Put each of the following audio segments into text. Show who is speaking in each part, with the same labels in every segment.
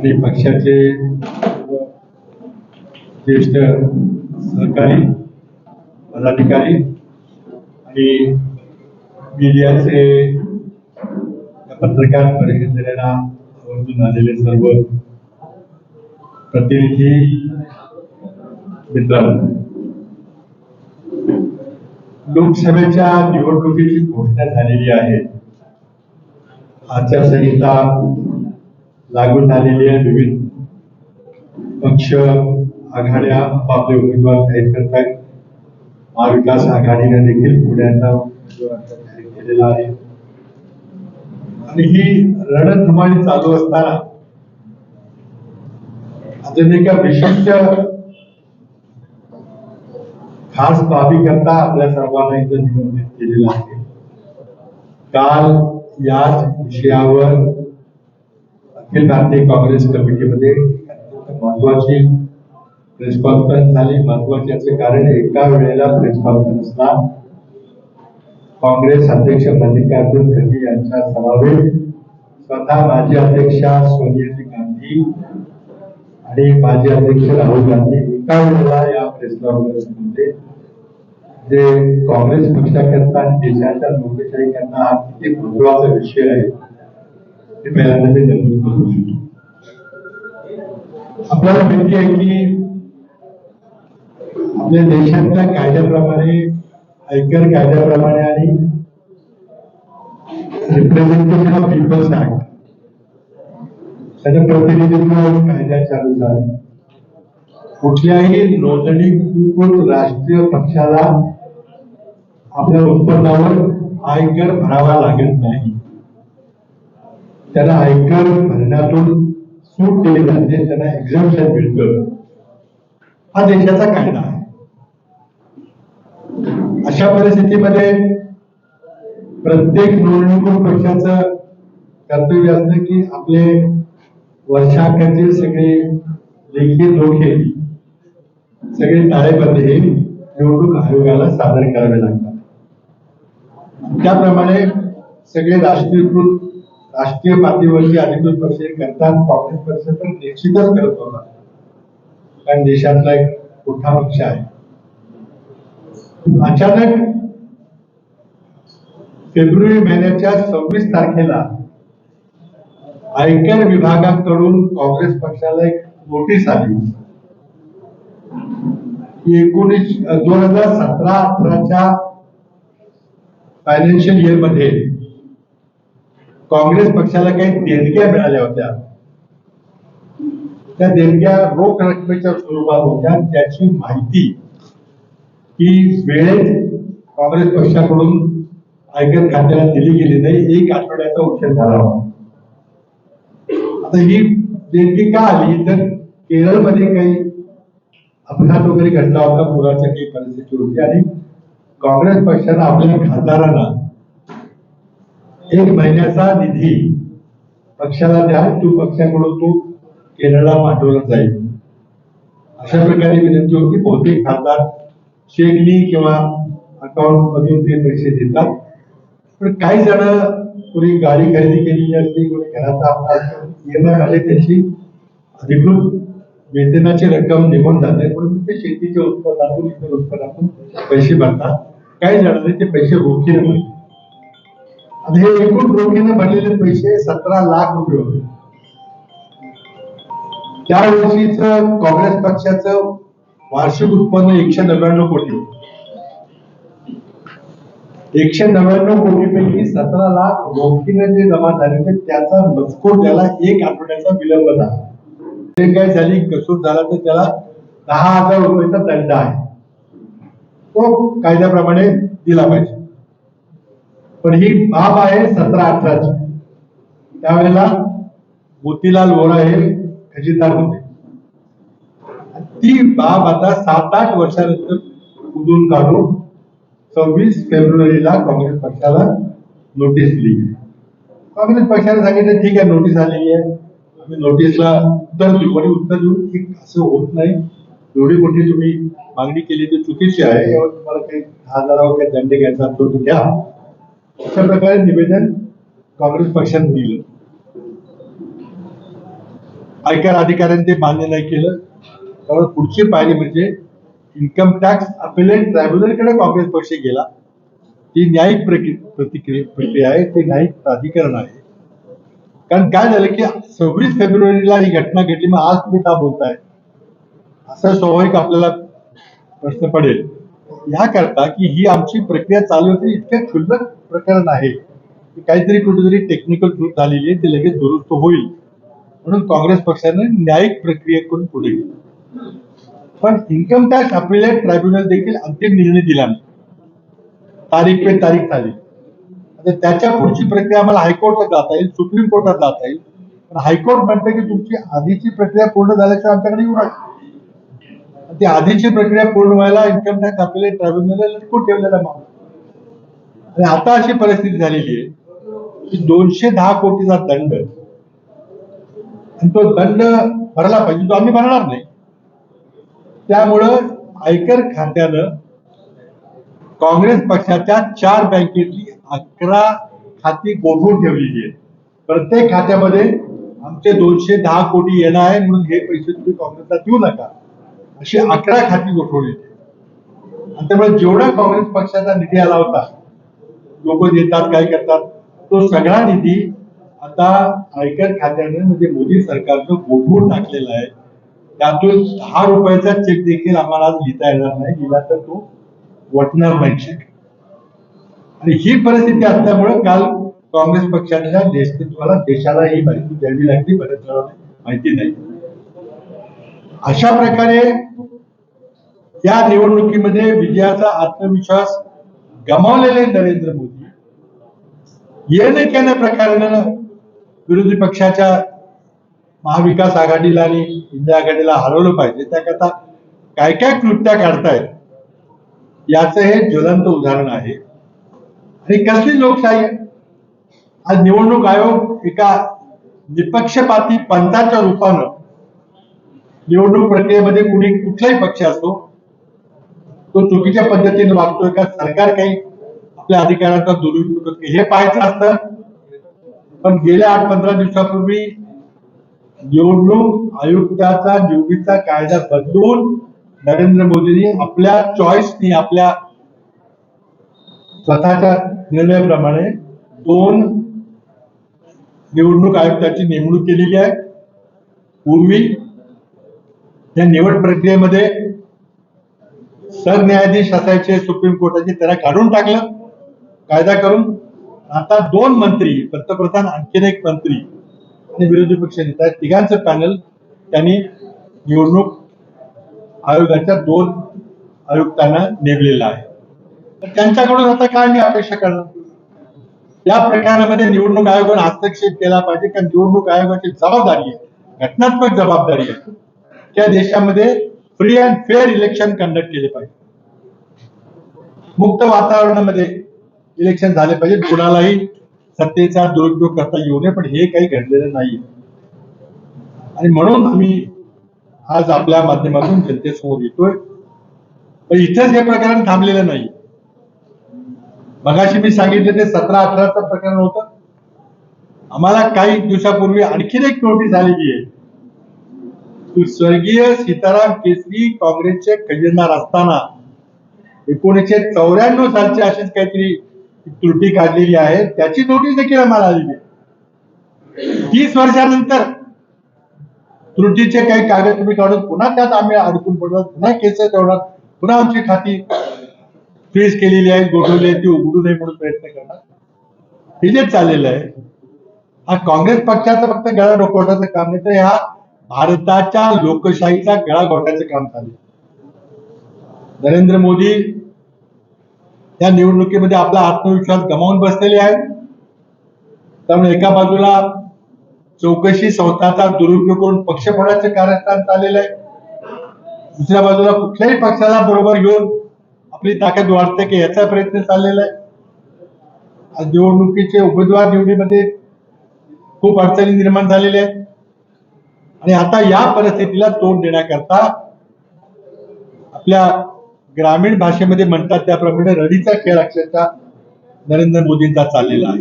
Speaker 1: आपले पक्षाचे ज्येष्ठ सहकारी पदाधिकारी आणि मीडियाचे पत्रकार परिषदेला आवर्जून आलेले सर्व प्रतिनिधी मित्रांनो लोकसभेच्या निवडणुकीची घोषणा झालेली आहे. आचारसंहिता लागू झालेली आहे विविध पक्ष आघाड्या आपापले उमेदवार जाहीर करत आहेत महाविकास आघाडीने देखील पुण्याचा जाहीर केलेला आहे. आणि ही रणधुमाळी चालू असताना अजून एका विशिष्ट खास बाबी करता आपल्या सर्वांना इथं निमंत्रित केलेलं आहे. काल याच विषयावर अखिल भारतीय काँग्रेस कमिटीमध्ये महत्वाची प्रेस कॉन्फरन्स झाली. महत्वाची याचं कारण एका वेळेला प्रेस कॉन्फरन्सला काँग्रेस अध्यक्ष मल्लिकार्जुन खरगे यांच्या समावेश स्वतः माजी अध्यक्षा सोनिया गांधी आणि माजी अध्यक्ष राहुल गांधी एका वेळेला या प्रेस कॉन्फरन्समध्ये जे काँग्रेस पक्षाकरता आणि देशाच्या लोकशाहीकरता हा किती महत्त्वाचा विषय आहे हे पहिल्यांदा मी नमूद करू इच्छितो आपल्याला माहिती आहे की आपल्या देशातल्या कायद्याप्रमाणे आयकर कायद्याप्रमाणे आणि रिप्रेझेंटेशन ऑफ पीपल्स ऍक्ट त्याचं प्रतिनिधित्व कायद्याच्या अनुसार कुठल्याही नोंदणीकृत राष्ट्रीय पक्षाला आपल्या उत्पन्नावर आयकर भरावा लागत नाही. त्यांना आयकर भरण्यातून सूट केली जाते त्यांना एक्झाम्शन मिळतं. हा देशाचा कायदा आहे. अशा परिस्थितीमध्ये प्रत्येक नोंदणीकृत पक्षाचं कर्तव्य असतं की आपले वर्षाखातील सगळे लेखी धोके सगळे ताळेबंद हे निवडणूक आयोगाला सादर करावे लागतात. त्याप्रमाणे सगळे राष्ट्रीयकृत राष्ट्रीय पातळीवरचे अधिकृत पक्ष करतात काँग्रेस पक्ष तर निश्चितच करत होता. कारण देशातला एक मोठा पक्ष आहे. अचानक फेब्रुवारी महिन्याच्या सव्वीस तारखेला आयकर विभागाकडून काँग्रेस पक्षाला एक नोटीस आली. एकोणीस दोन हजार सतरा अठराच्या फायनान्शियल इयरमध्ये काँग्रेस पक्षाला काही देणग्या मिळाल्या होत्या. त्या देणग्या रोख रकमेच्या स्वरूपात होत्या. त्याची माहिती ही वेळेत काँग्रेस पक्षाकडून आयकर खात्याला दिली गेली नाही. एक आठवड्याचा उशीर झाला होता. आता ही देणगी का आली? तर केरळमध्ये काही अपघात वगैरे घडला होता. पुराच्या काही परिस्थिती होती. आणि काँग्रेस पक्षानं आपल्या खासदारांना एक महिन्याचा निधी पक्षाला द्या तो पक्षाकडून तो केरळला पाठवला जाईल. अशा प्रकारे विनंती होती. बहुतेक खासदार चेकनी किंवा अकाउंट मधून ते पैसे देतात. पण काही जण कोणी गाडी खरेदी केलेली असते कोणी घराचा ईएमआय आले त्याची अधिकृत वेतनाची रक्कम निघून जाते. परंतु ते शेतीच्या उत्पन्नातून इतर उत्पन्नातून पैसे भरतात. काही जणांनी ते पैसे रोखीने भरतात आता हे एकूण रोखीने भरलेले पैसे सतरा लाख रुपये होते. त्या वर्षीच काँग्रेस पक्षाचं वार्षिक उत्पन्न एकशे नव्याण्णव कोटी होतं. एकशे नव्याण्णव कोटीपैकी सतरा लाख रोखीने जे जमा झाले होते त्याचा मजकूर त्याला एक आठवड्याचा विलंब झाला. ते काय झाली कसूर झाला तर त्याला दहा हजार रुपयाचा दंड आहे. तो कायद्याप्रमाणे दिला पाहिजे. पण ही बाब आहे सतरा अठराची. त्यावेळेला मोतीलाल वोरा हे खजिनदार होते. ती बाब आता सात आठ वर्षानंतर उदून काढून सव्वीस फेब्रुवारीला काँग्रेस पक्षाला नोटीस दिली काँग्रेस पक्षाने सांगितलं ठीक आहे नोटीस आलेली आहे. आम्ही नोटीसला उत्तर देऊ. आणि उत्तर देऊन ठीक असं होत नाही. एवढी मोठी तुम्ही मागणी केली ती चुकीची आहे. यावर तुम्हाला काही दहा हजारावर काही दंड घ्यायचा असतो तो घ्या अशा प्रकारे निवेदन काँग्रेस पक्षाने दिलं. आयकर अधिकाऱ्यांनी ते मान्य नाही केलं. त्यामुळे पुढची पायरी म्हणजे इन्कम टॅक्स अपिलेट ट्रायब्युनलकडे काँग्रेस पक्ष गेला. ती न्यायिक प्रतिक्रिया प्रक्रिया आहे ते न्यायिक प्राधिकरण आहे. कारण काय झालं की सव्वीस फेब्रुवारीला ही घटना घडली मग आज तुम्ही का बोलताय? असा स्वाभाविक आपल्याला प्रश्न पडेल. याकरता की ही आमची प्रक्रिया चालू होती इतक्या क्षुल्लक प्रकरण आहे काहीतरी कुठेतरी टेक्निकल चूक झालेली आहे ते लगेच दुरुस्त होईल. म्हणून काँग्रेस पक्षाने न्यायिक प्रक्रियेकडून पुढे गेलं. पण इन्कम टॅक्स अपिलेट ट्रायब्युनल देखील अंतिम निर्णय दिला नाही. तारीख पे तारीख झाली. आता त्याच्या पुढची प्रक्रिया आम्हाला हायकोर्टात जाता येईल सुप्रीम कोर्टात जाता येईल. पण हायकोर्ट म्हणते की तुमची आधीची प्रक्रिया पूर्ण झाल्याशिवाय आमच्याकडे येऊ नका. ती आधीची प्रक्रिया पूर्ण व्हायला इन्कम टॅक्स अपिलेट ट्रायब्युनलला लटकून ठेवलेला मामला आणि आता अशी परिस्थिती झालेली आहे की दोनशे दहा कोटीचा दंड. आणि तो दंड भरला पाहिजे तो आम्ही भरणार नाही. त्यामुळं आयकर खात्यानं काँग्रेस पक्षाच्या चार बँकेतली अकरा खाती गोठवून ठेवलेली आहेत. प्रत्येक खात्यामध्ये आमचे दोनशे दहा कोटी येणार आहे म्हणून हे पैसे तुम्ही काँग्रेसला देऊ नका. अशी अकरा खाती गोठवलेली आहेत. आणि त्यामुळे जेवढा काँग्रेस पक्षाचा निधी आला होता लोक देतात काय करतात? तो सगळा निधी आता आयकर खात्याने म्हणजे मोदी सरकारनं गोठवून टाकलेला आहे. त्यातून दहा रुपयाचा चेक देखील आम्हाला आज लिहिता येणार नाही. लिहिला तर तो वटणार नाही चेक आणि ही परिस्थिती असल्यामुळे काल काँग्रेस पक्षाच्या नेतृत्वाला देशाला ही माहिती द्यावी लागली बऱ्याच माहिती नाही. अशा प्रकारे या निवडणुकीमध्ये विजयाचा आत्मविश्वास गमावलेले नरेंद्र मोदी येणे केल्या प्रकारानं विरोधी पक्षाच्या महाविकास आघाडीला आणि इंडिया आघाडीला हरवलं पाहिजे त्याकरता काय काय कृत्या काढतायत याचं हे ज्वलंत उदाहरण आहे आणि कसली लोकशाही आज निवडणूक आयोग एका निपक्षपाती पंथाच्या रूपानं निवडणूक प्रक्रियेमध्ये कुणी कुठलाही पक्ष असतो तो चुकीच्या पद्धतीने वागतोय का? सरकार काही आपल्या अधिकारांचा दुरुपयोग करते हे पाहायचं असतं. पण गेल्या आठ पंधरा दिवसापूर्वी निवडणूक आयुक्ताचा निवडीचा कायदा बदलून नरेंद्र मोदींनी आपल्या चॉईसनी आपल्या स्वतःच्या निर्णयाप्रमाणे दोन निवडणूक आयुक्ताची नेमणूक केलेली आहे. पूर्वी या निवड प्रक्रियेमध्ये सरन्यायाधीश असायचे सुप्रीम कोर्टाचे त्याला काढून टाकलं. कायदा करून. आता दोन मंत्री पंतप्रधान आणखीन एक मंत्री आणि विरोधी पक्ष नेता तिघांचं पॅनल त्यांनी निवडणूक आयोगाच्या दोन आयुक्तांना नेमलेला आहे. तर त्यांच्याकडून आता काय मी अपेक्षा करणार? या प्रकारामध्ये निवडणूक आयोगाने हस्तक्षेप केला पाहिजे. कारण निवडणूक आयोगाची जबाबदारी आहे. घटनात्मक जबाबदारी आहे. त्या देशामध्ये free and fair election conduct केले पाहिजे. मुक्त वातावरणामध्ये इलेक्शन झाले पाहिजे. कुणालाही सत्तेचा दुरुपयोग करता येऊ नये पण हे काही घडलेलं नाही आणि म्हणून आम्ही आज आपल्या माध्यमातून जनतेसमोर येतोय. पण इथेच हे प्रकरण थांबलेलं नाही. मगाशी मी सांगितलं ते सतरा अठराचं प्रकरण होतं. आम्हाला काही दिवसापूर्वी आणखीन एक नोटीस आलेली आहे. स्वर्गीय सीताराम केसरी काँग्रेसचे खजिनदार असताना एकोणीसशे चौऱ्याण्णव सालची अशीच काहीतरी त्रुटी काढलेली आहे. त्याची नोटीस देखील आम्हाला आलेली आहे. तीस वर्षानंतर त्रुटीचे काही कागद तुम्ही काढून पुन्हा त्यात आम्ही अडकून पडणार पुन्हा केस ठेवणार पुन्हा आमची खाती फ्रीज केलेली आहे. गोठवली आहे. ती उघडू नये म्हणून प्रयत्न करणार. हे जे चाललेलं आहे हा काँग्रेस पक्षाचं फक्त गळा डोकवण्याचं काम नाही. तर ह्या भारताच्या लोकशाहीचा गळा घोटायचं काम चाललं. नरेंद्र मोदी या निवडणुकीमध्ये आपला आत्मविश्वास गमावून बसलेले आहेत. त्यामुळे एका बाजूला चौकशी संस्थाचा दुरुपयोग करून पक्ष फोडायचं कार्यस्थान चाललेलं आहे. दुसऱ्या बाजूला कुठल्याही पक्षाला बरोबर घेऊन आपली ताकद वाढते की याचा प्रयत्न चाललेला आहे. आज निवडणुकीचे उमेदवार निवडीमध्ये खूप अडचणी निर्माण झालेल्या आहेत. आणि आता या परिस्थितीला तोंड देण्याकरता आपल्या ग्रामीण भाषेमध्ये म्हणतात त्याप्रमाणे रडीचा खेळ अक्षरशः नरेंद्र मोदींचा चाललेला आहे.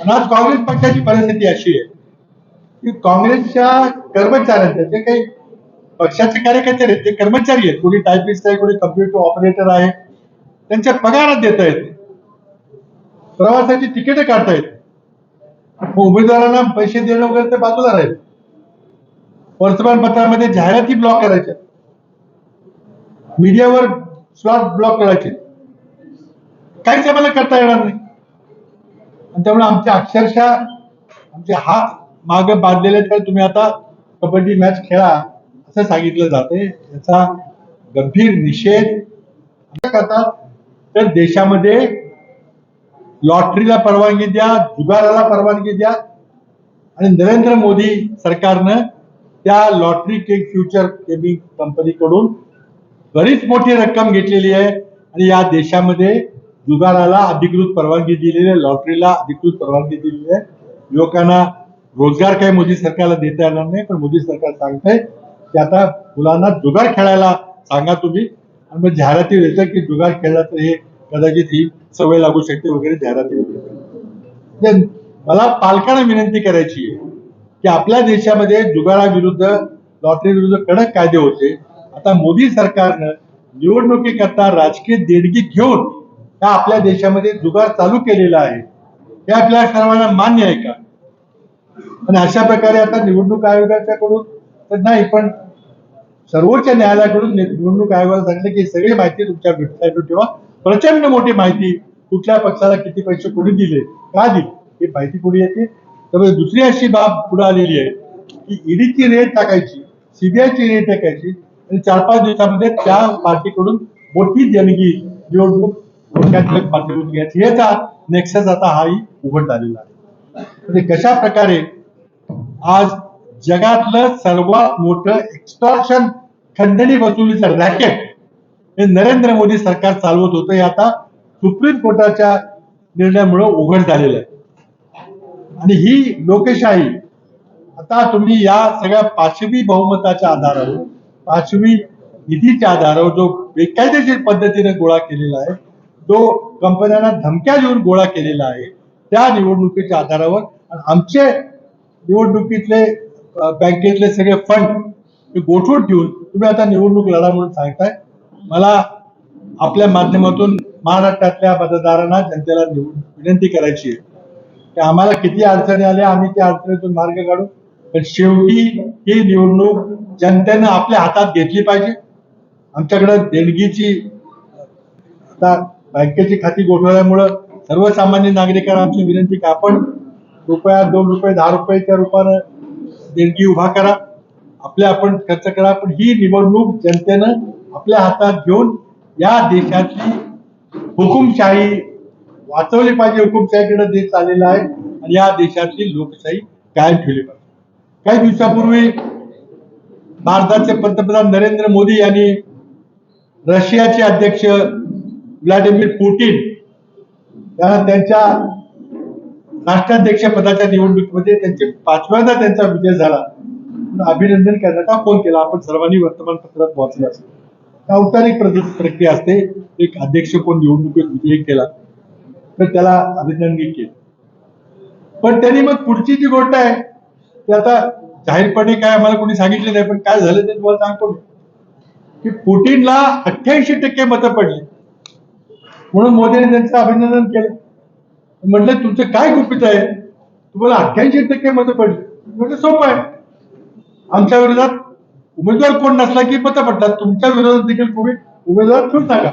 Speaker 1: आणि आज काँग्रेस पक्षाची परिस्थिती अशी आहे की काँग्रेसच्या कर्मचाऱ्यांच्या जे काही पक्षाचे कार्यकर्ते आहेत ते कर्मचारी आहेत कोणी टायपिस्ट आहे कोणी कम्प्युटर ऑपरेटर आहे त्यांच्या पगारात देता येते. प्रवासाची तिकीट काढता येते. उमेदवारांना पैसे देणं वगैरे ते बाजूला राहील. वर्तमानपत्रामध्ये जाहिराती ब्लॉक करायच्या. मीडियावर स्लॉट ब्लॉक करायचे. काहीच आम्हाला करता येणार नाही. आणि त्यामुळे आमच्या अक्षरशः आमचे हात मागे बांधलेले आहेत, तर तुम्ही आता कबड्डी मॅच खेळा असं सांगितलं जाते. याचा गंभीर निषेध करतात तर देशामध्ये लॉटरीला परवानगी द्या जुगाराला परवानगी द्या. आणि नरेंद्र मोदी सरकारनं त्या लॉटरी टेक फ्युचर गेमिंग कंपनीकडून बरीच मोठी रक्कम घेतलेली आहे. आणि या देशामध्ये जुगाराला अधिकृत परवानगी दिलेली आहे लॉटरीला अधिकृत परवानगी दिलेली आहे. लोकांना रोजगार काही मोदी सरकारला देता येणार नाही पण मोदी सरकार सांगतंय की आता मुलांना जुगार खेळायला सांगा तुम्ही. आणि मग जाहिराती येतं की जुगार खेळला तर हे कदाचित ही सवय लागू शकते वगैरे जाहिराती म्हणजे मला पालकांना विनंती करायची आहे की आपल्या देशामध्ये जुगाराविरुद्ध लॉटरी विरुद्ध कडक कायदे होते. आता मोदी सरकारनं निवडणुकीकरता राजकीय देणगी घेऊन त्या आपल्या देशामध्ये जुगार चालू केलेला आहे. हे आपल्या सर्वांना मान्य आहे का? आणि अशा प्रकारे आता निवडणूक आयोगाच्याकडून तर नाही पण सर्वोच्च न्यायालयाकडून निवडणूक आयोगाला सांगितलं की सगळी माहिती तुमच्या वेबसाईटवर ठेवा. प्रचंड मोठी माहिती कुठल्या पक्षाला किती पैसे कोणी दिले का दिले? ही माहिती पुढे येते. त्यामुळे दुसरी अशी बाब पुढे आलेली आहे की ईडीची रेट टाकायची सीबीआयची रेट टाकायची आणि चार पाच दिवसामध्ये त्या पार्टीकडून मोठी देणगी निवडणूक पातळीवर घ्यायची. याचा नेक्सस आता हाही उघड झालेला आहे. म्हणजे कशा प्रकारे आज जगातलं सर्वात मोठं एक्स्टॉर्शन खंडणी वसुलीचं रॅकेट हे नरेंद्र मोदी सरकार चालवत होतं हे आता सुप्रीम कोर्टाच्या निर्णयामुळे उघड झालेलं आहे. आणि ही लोकशाही. आता तुम्ही या सगळ्या पाचवी बहुमताच्या आधारावर पाचवी निधीच्या आधारावर जो बेकायदेशीर पद्धतीने गोळा केलेला आहे जो कंपन्यांना धमक्या देऊन गोळा केलेला आहे त्या निवडणुकीच्या आधारावर आणि आमचे निवडणुकीतले बँकेतले सगळे फंड गोठवून ठेवून तुम्ही आता निवडणूक लढा म्हणून सांगताय. मला आपल्या माध्यमातून महाराष्ट्रातल्या मतदारांना जनतेला विनंती करायची आहे. की आम्हाला किती अडचणी आल्या आम्ही त्या अडचणीतून मार्ग काढू. पण शेवटी ही निवडणूक जनतेनं आपल्या हातात घेतली पाहिजे. आमच्याकडे देणगीची आता बँकेची खाती गोठवल्यामुळं सर्वसामान्य नागरिकांना आमची विनंती की आपण रुपया दोन रुपये दहा रुपयाच्या रूपानं देणगी उभा करा. आपल्या आपण खर्च करा पण ही निवडणूक जनतेनं आपल्या हातात घेऊन या देशाची हुकुमशाही वाचवली पाहिजे हुकुमशाहीकडे देश चाललेला आहे आणि या देशातली लोकशाही कायम ठेवली पाहिजे. काही दिवसापूर्वी भारताचे पंतप्रधान नरेंद्र मोदी यांनी रशियाचे अध्यक्ष व्लादिमीर पुटिन यांना त्यांच्या राष्ट्राध्यक्ष पदाच्या निवडणुकीमध्ये त्यांचे पाचव्यांदा त्यांचा विजय झाला. अभिनंदन करण्याचा फोन केला. आपण सर्वांनी वर्तमानपत्रात वाचले असेल. औपचारिक प्रक्रिया असते. एक अध्यक्ष कोण निवडणुकीत विजयी केला. तर त्याला अभिनंदन केलं. पण त्यांनी मग पुढची जी गोष्ट आहे ते आता जाहीरपणे काय आम्हाला कोणी सांगितले नाही पण काय झालं ते तुम्हाला सांगतो की पुटिनला अठ्ठ्याऐंशी टक्के मतं पडली. म्हणून मोदींनी त्यांचं अभिनंदन केलं. म्हटलं तुमचं काय गुपित आहे? तुम्हाला अठ्ठ्याऐंशी टक्के मतं पडली. म्हणजे सोपं आहे. आमच्या विरोधात उमेदवार कोण नसला की मतं पडतात. तुमच्या विरोधात देखील कोणी उमेदवार ठेवून सांगा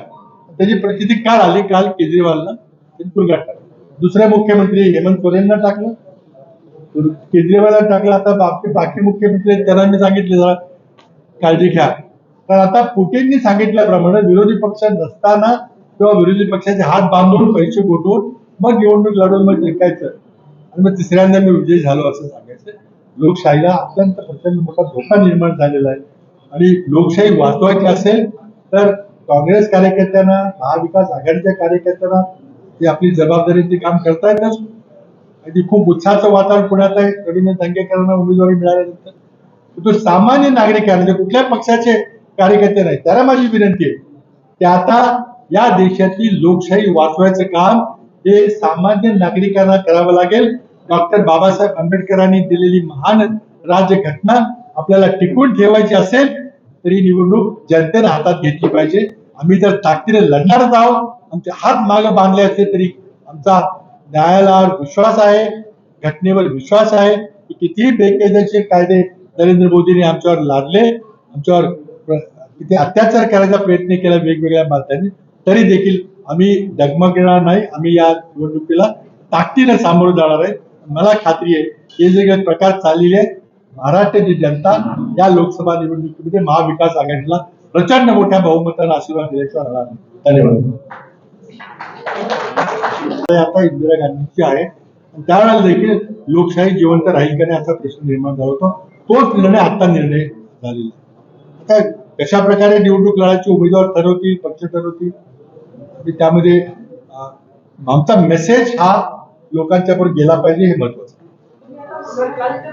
Speaker 1: त्याची प्रसिद्धी काल आली काल केजरीवालला. त्यांनी टाकलं दुसऱ्या मुख्यमंत्री हेमंत सोरेनला टाकलं. केजरीवालला टाकलं. आता बाकी बाकी मुख्यमंत्री त्यांना मी सांगितलं जरा काळजी घ्या. तर आता पुटींनी सांगितल्याप्रमाणे विरोधी पक्ष नसताना किंवा विरोधी पक्षाचे हात बांधून पैसे गोठवून मग निवडणूक लढवून मग जिंकायचं. आणि मग तिसऱ्यांदा मी विजयी झालो असं सांगायचं. लोकशाहीला अत्यंत प्रचंड मोठा धोका निर्माण झालेला आहे. आणि लोकशाही वाचवायची असेल तर काँग्रेस कार्यकर्त्यांना महाविकास आघाडीच्या कार्यकर्त्यांना ते आपली जबाबदारी ते काम करतायतच. आणि खूप उत्साहाचं वातावरण पुण्यात आहे. रवींद्र दंगेकरांना उमेदवारी मिळाल्यानंतर. तो सामान्य नागरिक आहे. म्हणजे कुठल्या पक्षाचे कार्यकर्ते नाही त्याला माझी विनंती आहे. की आता या देशातली लोकशाही वाचवायचं काम हे सामान्य नागरिकांना करावं लागेल. डॉक्टर बाबासाहेब आंबेडकरांनी दिलेली महान राज्यघटना आपल्याला टिकून ठेवायची असेल तरी निवडणूक जनतेनं हातात घेतली पाहिजे. आम्ही जर ताकदीने लढणारच आहोत आमचे हात मागे बांधले असले तरी आमचा न्यायालयावर विश्वास आहे घटनेवर विश्वास आहे की कितीही बेकायदेशीर कायदे नरेंद्र मोदींनी आमच्यावर लादले आमच्यावर तिथे अत्याचार करायचा प्रयत्न केला वेगवेगळ्या माध्यमांनी तरी देखील आम्ही डगमगणार नाही आम्ही या निवडणुकीला ताकदीने सामोरं जाणार आहे मला खात्री आहे हे जे काही प्रकार चाललेले आहेत महाराष्ट्राची जनता या लोकसभा निवडणुकीमध्ये महाविकास आघाडीला प्रचंड मोठ्या बहुमतानं आशीर्वाद दिल्याशिवाय राहणार नाही. धन्यवाद आता इंदिरा गांधीची आहे. त्यावेळेला देखील लोकशाही जिवंत राहील का नाही असा प्रश्न निर्माण झाला होता. तोच निर्णय आता निर्णय झालेला आहे. आता कशा प्रकारे निवडणूक लढायची उमेदवार ठरवतील पक्ष ठरवतील त्यामध्ये आमचा मेसेज हा लोकांच्या गेला पाहिजे हे महत्वाचं
Speaker 2: सरकारच्या